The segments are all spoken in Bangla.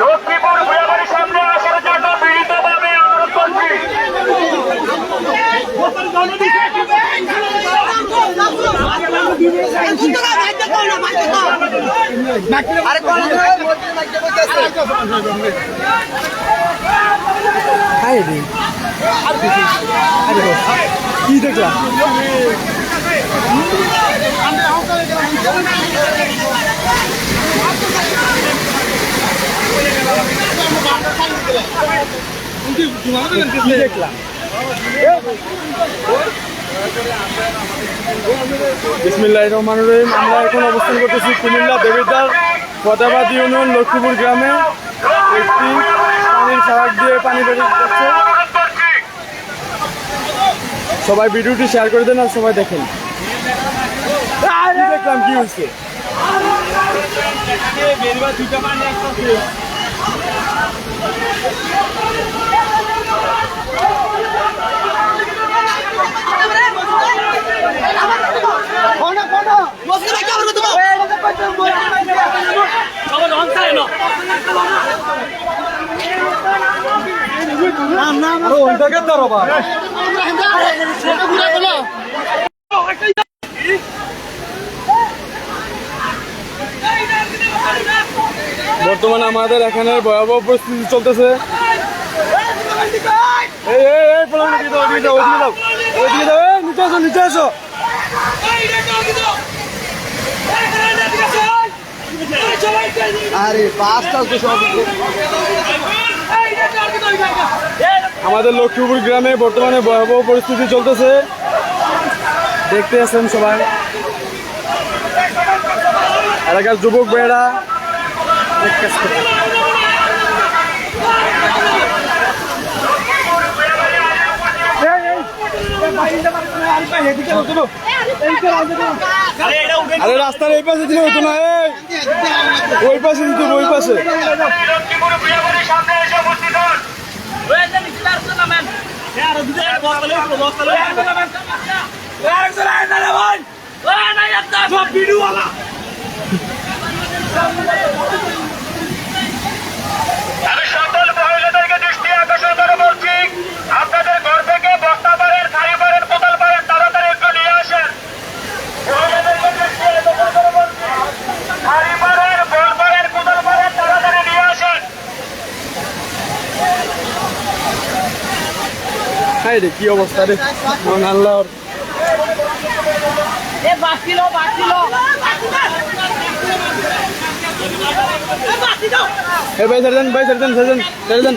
লক্ষ্মীপুর ভুয়াবাড়ির সামনে আসার কি দেখলাম দেখলাম? বিসমিল্লাহ রহমান রহিম। আমরা এখন অবস্থান করতেছি কুমিল্লা দেবিদ্বার ফতাবাদ ইউনিয়ন লক্ষ্মীপুর গ্রামে। একটি পানির ফারাক দিয়ে পানি বেরিয়ে যাচ্ছে সবাই ভিডিওটি শেয়ার করে দেন আর সবাই দেখেন। দেখলাম কি হয়েছে? আরও ওইটাকে ধরো বা বর্তমানে আমাদের এখানে ভয়াবহ পরিস্থিতি চলতেছে। এই এই এই পলাম ওইদিকে দাও ওইদিকে দাও ওইদিকে দাও ওইদিকে দাও এই, নিচে আসো নিচে আসো আরে পাঁচটা তো সব আমাদের লক্ষ্মীপুর গ্রামে বর্তমানে ভয়াবহ পরিস্থিতি চলতেছে। দেখতে আছেন সবাই। এলাকার যুবক ভাইয়েরা অনেক কাজ করে। আরে রাস্তার এই পাশে দিলে হতো না এই। ওই পাশে দিতে ওই পাশে। লক্ষ্মীপুর ভুয়াবাড়ির সামনে এসে উপস্থিত হন আমি সকল মহিলাদেরকে দৃষ্টি আকর্ষণ করে বলছি আপনাদের ঘর থেকে বস্তা পারেন থারি পারেন কোদাল পারেন তাড়াতাড়ি একটু নিয়ে আসেন মহিলাদেরকে দৃষ্টি আকর্ষণ করে বলছি থারি পারেন বল পারেন কোদাল পারেন তাড়াতাড়ি নিয়ে আসেন হাই রে কি অবস্থা রে? মন আল্লাহর। এ ভাই ছেড়ে ভাই ছেড়ে দেন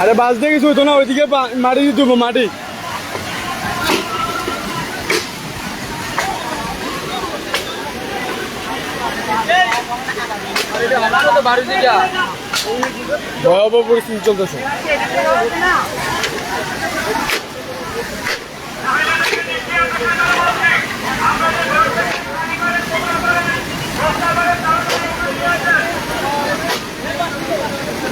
আরে বাস দিয়ে কিছু হতো না ওইদিকে মাটি দিতে হবে, মাটি। ভয়াবহ পরিস্থিতি চলতেছে। লাইট করতেছ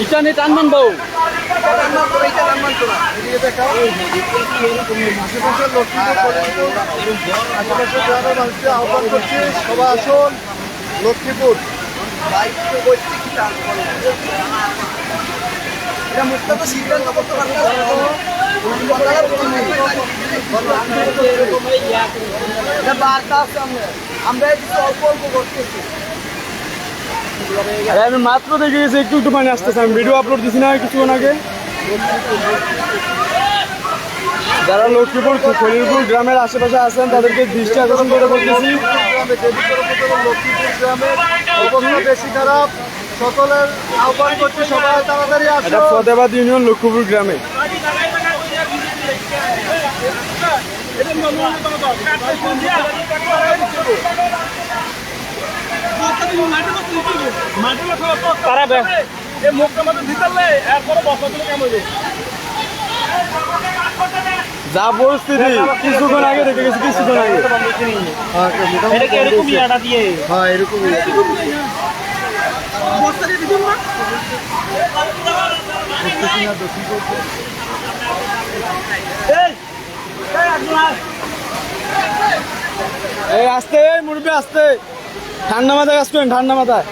ইটা বউ এদিকে দেখাও আশেপাশে আশেপাশে মানুষকে আহ্বান করছি সবাই আসুন লক্ষ্মীপুর। আমি মাত্র দেখে গেছি, একটু একটু পানি আসতেছে। আমি ভিডিও আপলোড দিছি না, কিছুক্ষণ আগে। যারা লক্ষ্মীপুর, খলিলপুর গ্রামের আশেপাশে আছেন, তাদেরকে দৃষ্টি আকর্ষণ করে বলতেছি। লক্ষ্মীপুর অবস্থা বেশি খারাপ। সকলের আহ্বান করছি সবাই তাড়াতাড়ি ফতেবাদ ইউনিয়ন লক্ষ্মীপুর গ্রামে। তারা এই মুখটা মধ্যে দিতে এরপরে বস্তা কেমন যা পরিস্থিতি কিছুক্ষণ আগে দেখে গেছি কিছুক্ষণ আগে। হ্যাঁ। হ্যাঁ এরকমই বুঝতেছি না তো কি করছে। এই আসতে এই মুরব্বী আসতে। ঠান্ডা মাথায় করেন ঠান্ডা মাথায়।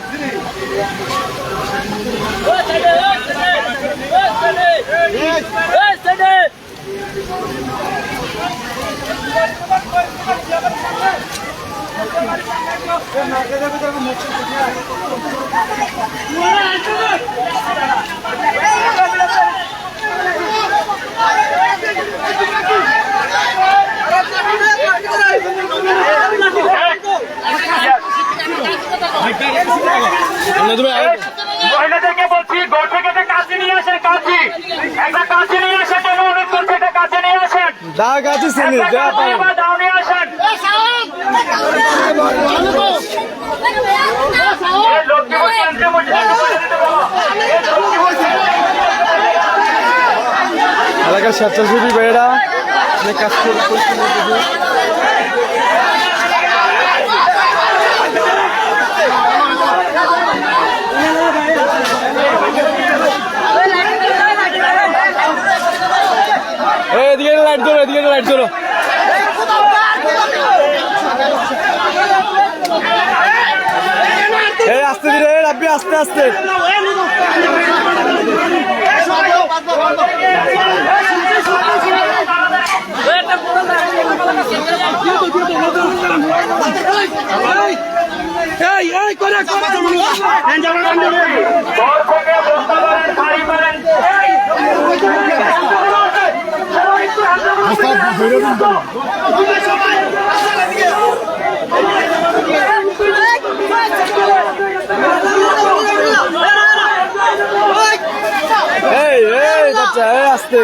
মহিলাদেরকে বলছি ঘর থেকে কাছে নিয়ে আসেন কাছি একটা কাছে নিয়ে আসার জন্য অনুরোধ করছি একটা কাছে নিয়ে আসেন। যা কাছে পারেন এলাকার স্বেচ্ছাসেবী ভাইয়েরা অনেক কাজ এদিকে লাইট ধরো এদিকে লাইট ধরো। এই আস্তে ধীরে এই রাব্বি আস্তে আস্তে। পারেন এই এই আস্তে।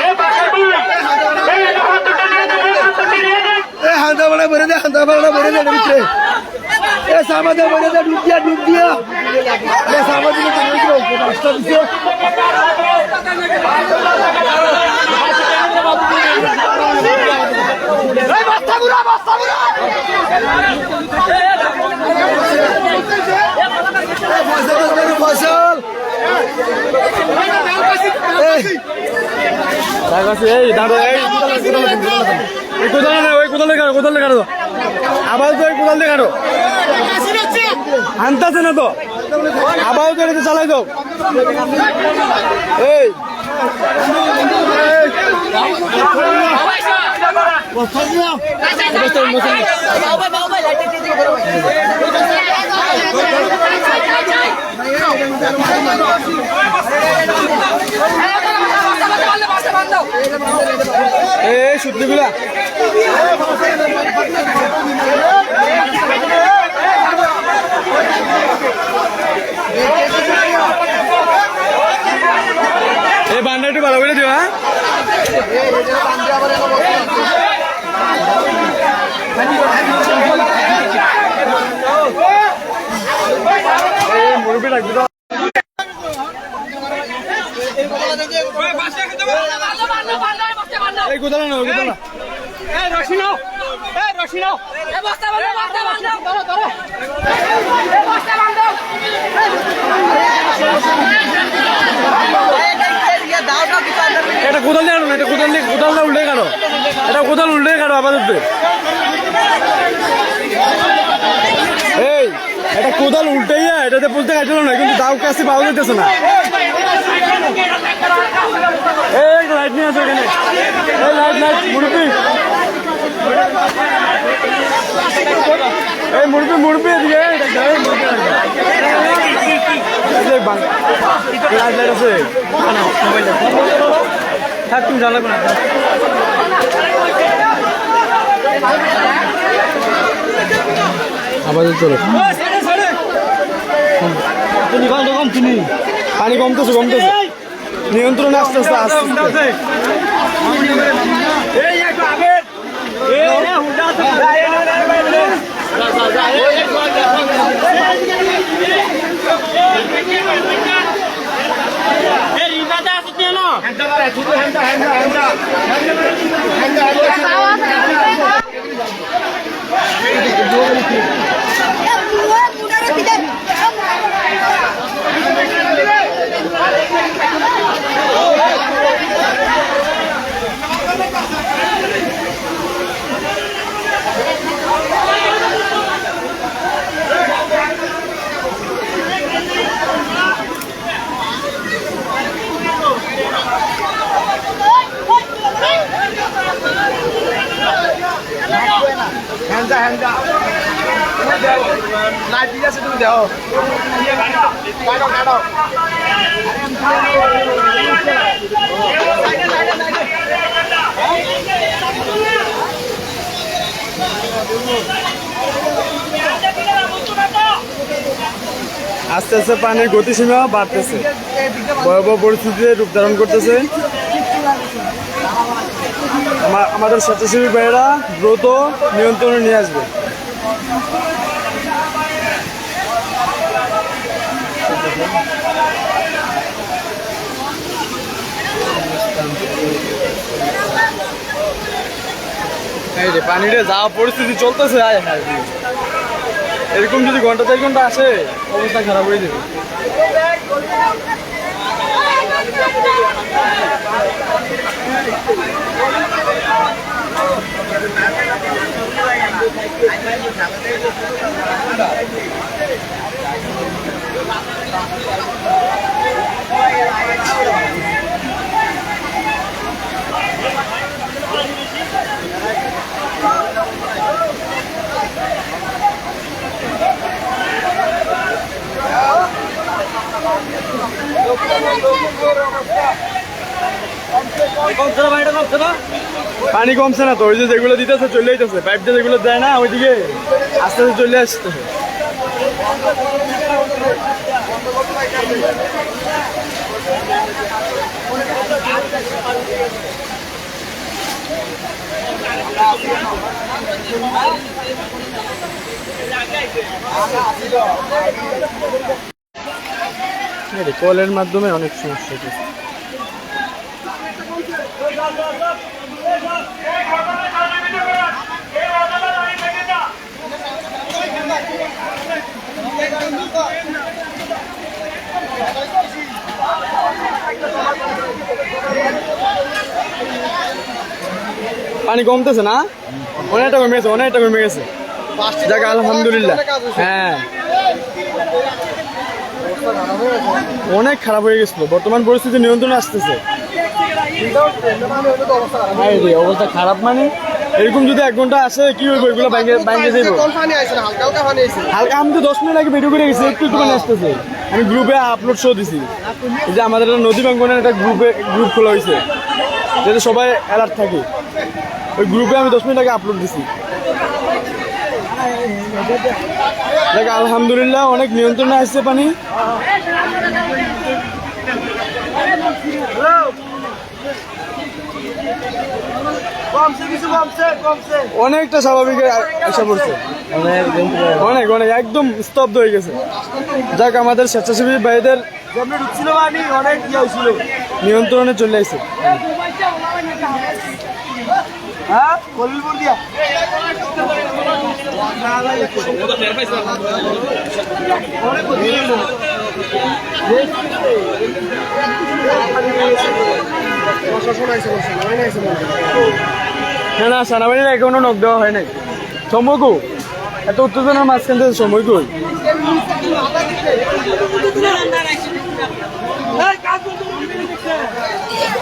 এই বাসার বই এই হাত দুটো নিয়ে দিন এই হাত দুটো নিয়ে হান্দা বাড়া ভরে দে হান্দা বাড়া ভরে দে ভিতরে। এ সামাদে ভরে দে, ডুব দিয়া ডুব দিয়া। এ সামাদে রাস্তা দিছে? ফসল, এই তার কাছে এই দাঁড়ো এই কোদাল না ওই কোদালে কাটো কোদালে কাটো আবার তো এই কোদাল দিয়ে কাটো। আনতাছে না তো? আবার তো এটা চালাই দাও এই এই সত্যিগুলা এই বান্ডা একটু ভালো করে দিও হ্যাঁ। মুরব্বী রাখবি এই কোথাও না কোথাও না এটা কোদাল দিয়ে এটা কোদাল দিয়ে কোদালটা উল্টে কাটো। এটা কোদাল উল্টে কাটো আপাতত এই। এটা কোদাল উল্টেইয়া এটাতে বলতে কাটল না, কিন্তু দাও কাছে পাওয়া যেতেছে না। এই লাইট নিয়ে আছে এখানে। এই লাইট লাইট মুরব্বি। এই মুরব্বি মুরব্বি, এদিকে আছে। থাক, তুমি চলো। পানি কমতেছে কমতেছে নিয়ন্ত্রণে আস্তে আস্তে আস্তে আস্তে আস্তে আস্তে পানির গতিসীমা বাড়তেছে। ভয়াবহ পরিস্থিতিতে রূপ ধারণ করতেছে। আমা- আমাদের স্বেচ্ছাসেবী ভাইয়েরা দ্রুত নিয়ন্ত্রণে নিয়ে আসবে। এই রে পানিরে যা পরিস্থিতি চলতেছে, আয় এরকম যদি ঘণ্টা চার ঘণ্টা আসে, অবস্থা খারাপ হয়ে যাবে। পানি কমছে না তো, ওই যে যেগুলো দিতেছে চলে যাইতেছে পাইপ যেগুলো দেয় না, ওইদিকে আস্তে আস্তে চলে আসতেছে এই রে, কলের মাধ্যমে অনেক সমস্যা পানি কমতেছে না? অনেকটা কমে গেছে অনেকটা কমে গেছে। আলহামদুলিল্লাহ। হ্যাঁ। অনেক খারাপ হয়ে গেছিল। বর্তমান পরিস্থিতি নিয়ন্ত্রণে আসতেছে। অবস্থা খারাপ মানে? এরকম যদি এক ঘণ্টা আসে কি হইব? এগুলো ব্যাংকে ব্যাংকে যাইব। হালকা আমি তো দশ মিনিট আগে ভিডিও করে গেছি একটু একটু মানে আসতেছে। আমি গ্রুপে আপলোড শো দিছি। এই যে আমাদের একটা নদী বাঙ্গনের একটা গ্রুপে গ্রুপ খোলা হয়েছে। যাতে সবাই অ্যালার্ট থাকে। ওই গ্রুপে আমি দশ মিনিট আগে আপলোড দিছি। দেখ, আলহামদুলিল্লাহ, অনেক নিয়ন্ত্রণে আসছে পানি। অনেকটা স্বাভাবিক এসে পড়ছে। অনেক অনেক, একদম স্তব্ধ হয়ে গেছে। যাক, আমাদের স্বেচ্ছাসেবী ভাইদের নিয়ন্ত্রণে চলে আসছে। হ্যাঁ না না, সেনাবাহিনীর এখনও নক দেওয়া হয় নাই। সময় কো এত উত্তেজনার মাঝখান থেকে সময় কই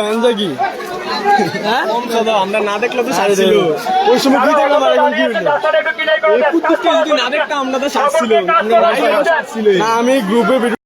হামজা কি? হ্যাঁ? আমরা না দেখলে তো ওই সময় কি দেখলাম আর এখন যদি না দেখতাম আমরা তো আমরা না আমি গ্রুপে